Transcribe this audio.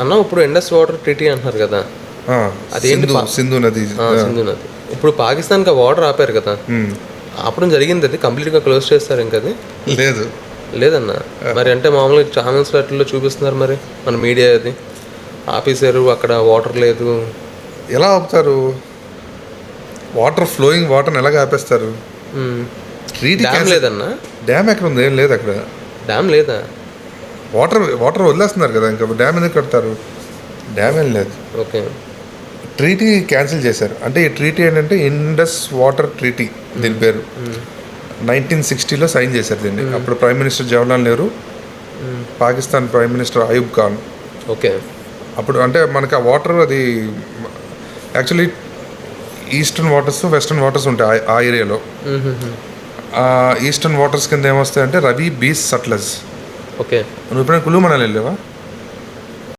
అన్న ఇప్పుడు Indus water treaty అంటున్నారు కదా. అదేంటి సింధు నది. సింధు నది. ఇప్పుడు పాకిస్తాన్కి వాటర్ ఆపారు కదా. అప్పుడు జరిగింది అది కంప్లీట్గా క్లోజ్ చేస్తారు ఇంకా అది. లేదు. లేదన్న. మరి అంటే మామూలుగా ఛానల్స్ అట్లలో చూపిస్తున్నారు మరి మన మీడియా అది. ఆపేశారు అక్కడ వాటర్ లేదు. ఎలా ఆపుతారు? వాటర్ ఫ్లోయింగ్ వాటర్ని ఎలాగ ఆపేస్తారు? డ్యామ్ లేదన్న. డ్యామ్ ఎక్కడ ఉంది? ఏం లేదు అక్కడ. డ్యామ్ లేదా? వాటర్ వాటర్ వదిలేస్తున్నారు కదా ఇంకా డ్యామ్ ఎందుకు కడతారు? డ్యామ్ ఏం లేదు. ఓకే. ట్రీటీ క్యాన్సిల్ చేశారు. అంటే ఈ ట్రీటీ ఏంటంటే ఇండస్ వాటర్ ట్రీటీ దీని పేరు. నైన్టీన్ సిక్స్టీలో సైన్ చేశారు దీన్ని. అప్పుడు prime minister Jawaharlal Nehru Pakistan prime minister Ayub Khan. Okay. అప్పుడు అంటే మనకి ఆ వాటర్ అది actually eastern waters western waters ఉంటాయి ఆ- ఏరియాలో. ఈస్టర్న్ వాటర్స్ కింద ఏమొస్తాయంటే రవి బీస్ సట్లెస్ ఓకే. నువ్వు ఎప్పుడైనా కులు మనాలి వెళ్ళావా